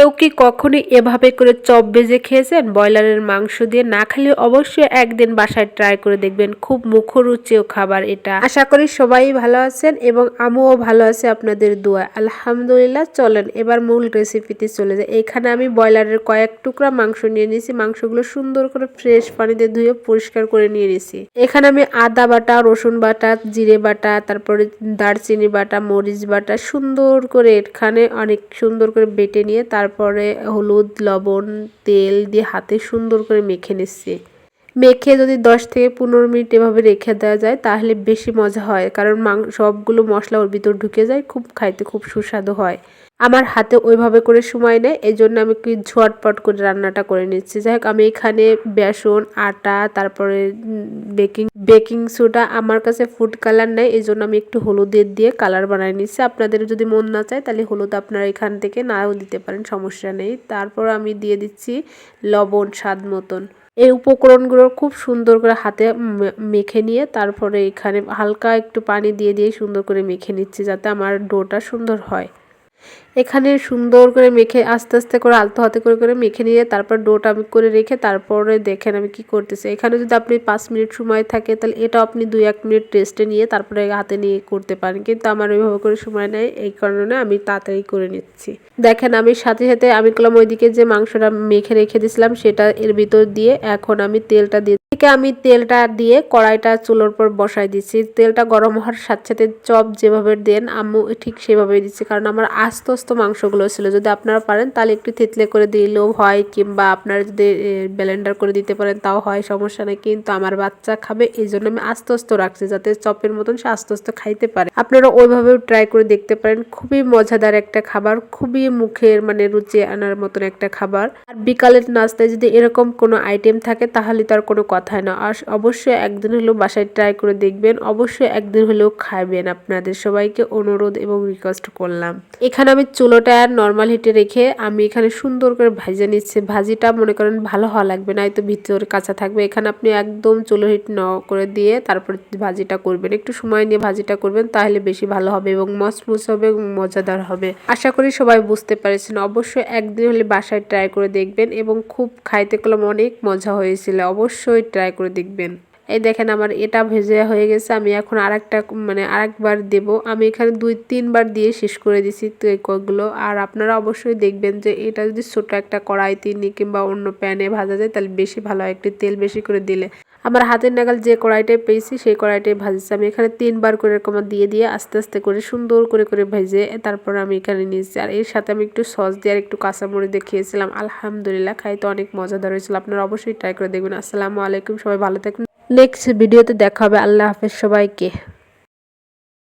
কেউ কি কখনো এভাবে করে চপ ভেজে খেয়েছেন? ব্রয়লারের মাংস দিয়ে না খেলে অবশ্যই একদিন বাসায় ট্রাই করে দেখবেন। খুব মুখরুচিও খাবার এটা। আশা করি সবাই ভালো আছেন এবং আমিও ভালো আছি আপনাদের দোয়া আলহামদুলিল্লাহ, চলেন এবার মূল রেসিপিতে চলে যায় এখানে আমি ব্রয়লারের কয়েক টুকরা মাংস নিয়ে নিয়েছি। মাংসগুলো সুন্দর করে ফ্রেশ পানিতে ধুয়ে পরিষ্কার করে নিয়ে নিয়েছি। এখানে আমি আদা বাটা, রসুন বাটা, জিরে বাটা, তারপরে দারচিনি বাটা, মরিচ বাটা সুন্দর করে এখানে অনেক সুন্দর করে বেটে নিয়ে তারপরে হলুদ লবণ তেল দিয়ে হাতে সুন্দর করে মেখে নিচ্ছি। মেখে যদি দশ থেকে পনেরো মিনিট এভাবে রেখে দেওয়া যায়, তাহলে বেশি মজা হয়। কারণ সবগুলো মশলা ওর ভিতর ঢুকে যায়, খুব খাইতে খুব সুস্বাদু হয়। আমার হাতে ওইভাবে করে সময় নেয় এই জন্য আমি কি ঝটপট করে রান্নাটা করে নিচ্ছি। যাই হোক, আমি এখানে বেসন, আটা, তারপরে বেকিং বেকিং সোডা আমার কাছে ফুড কালার নেই এই জন্য আমি একটু হলুদের দিয়ে কালার বানিয়ে নিচ্ছি। আপনাদের যদি মন না চায়, তাহলে হলুদ আপনারা এখান থেকে নাও দিতে পারেন, সমস্যা নেই। তারপর আমি দিয়ে দিচ্ছি লবণ স্বাদ মতন। এই উপকরণগুলো খুব সুন্দর করে হাতে মেখে নিয়ে তারপরে এখানে হালকা একটু পানি দিয়ে দিয়ে সুন্দর করে মেখে নিচ্ছি যাতে আমার ডোটা সুন্দর হয়। এখানে সুন্দর করে মেখে, আস্তে আস্তে করে আলতো হাতে করে করে মেখে নিয়ে তারপর ডোটা আমি করে রেখে তারপরে দেখেন আমি কি করতেছি। এখানে যদি আপনি পাঁচ মিনিট সময় থাকে তাহলে এটা আপনি দুই এক মিনিট রেস্টে নিয়ে তারপরে হাতে নিয়ে করতে পারেন। কিন্তু আমার ওইভাবে করে সময় নেয় এই কারণে আমি তাড়াতাড়ি করে নিচ্ছি। দেখেন আমি সাথে সাথে আমি করলাম ওইদিকে যে মাংসটা মেখে রেখে দিয়েছিলাম সেটা এর ভিতর দিয়ে এখন আমি তেলটা দিয়ে থেকে আমি তেলটা দিয়ে কড়াইটা চুলোর পর বসাই দিচ্ছি। তেলটা গরম হওয়ার সাথে সাথে চপ যেভাবে দেন আম্মু ঠিক সেভাবে দিচ্ছি। কারণ আমার আস্ত আস্ত মাংসগুলো ছিল। যদি আপনারা পারেন, তাহলে একটু থেতলে করে দিলেও হয়, কিংবা আপনারা যদি ব্লেন্ডার করে দিতে পারেন, তাও হয়, সমস্যা নেই। কিন্তু আমার বাচ্চা খাবে, এই জন্য আমি আস্তে আস্তে রাখছি, যাতে চপের মতন সে আস্তে আস্তে খাইতে পারে। আপনারা ওইভাবেও ট্রাই করে দেখতে পারেন, খুবই মজাদার একটা খাবার, খুবই মুখের মানে রুচি আনার মতন একটা খাবার। আর বিকালের নাস্তায় যদি এরকম কোনো আইটেম থাকে, তাহলে তার কোনো কথাই না। আর অবশ্যই একদিন হলেও বাসায় ট্রাই করে দেখবেন, অবশ্যই একদিন হলেও খাবেন আপনাদের সবাইকে অনুরোধ এবং রিকোয়েস্ট করলাম। এখানে আমি চুলোটা নর্মাল হিটে রেখে আমি এখানে সুন্দর করে ভাজে নিচ্ছি। ভাজিটা মনে করেন ভালো হওয়া লাগবে না, হয়তো ভিতরে কাঁচা থাকবে। এখানে আপনি একদম চুলো হিট ন করে দিয়ে তারপর ভাজিটা করবেন। একটু সময় নিয়ে ভাজিটা করবেন, তাহলে বেশি ভালো হবে এবং মসমুস হবে এবং মজাদার হবে। আশা করি সবাই বুঝতে পেরেছেন। অবশ্যই একদিন হলে বাসায় ট্রাই করে দেখবেন এবং খুব খাইতে কলম অনেক মজা হয়েছিল। অবশ্যই ট্রাই করে দেখবেন। এই দেখেন আমার এটা ভেজে হয়ে গেছে, আমি এখন আরেকটা মানে আরেকবার দেব। আমি এখানে দুই, তিনবার দিয়ে শেষ করে দিছি কয়েকগুলো আর আপনারা অবশ্যই দেখবেন যে এটা যদি ছোটো একটা কড়াইতে নিয়ে কিংবা অন্য প্যানে ভাজা যায়, তাহলে বেশি ভালো হয়, একটু তেল বেশি করে দিলে। আমার হাতের নাগাল যে কড়াইটাই পেয়েছি, সেই কড়াইটাই ভাজছি। আমি এখানে তিনবার করে এরকম দিয়ে দিয়ে আস্তে আস্তে করে সুন্দর করে করে ভেজে তারপর আমি এখানে নিয়েছি। আর এর সাথে আমি একটু সস দিয়ে আর একটু কাঁচামরিচ দিয়ে খেয়েছিলাম আলহামদুলিল্লাহ, খাইতে অনেক মজাদার হয়েছিল। আপনারা অবশ্যই ট্রাই করে দেখবেন। আসসালামু আলাইকুম, সবাই ভালো থাকুন নেক্সট ভিডিওতে দেখা হবে। আল্লাহ হাফেজ সবাইকে।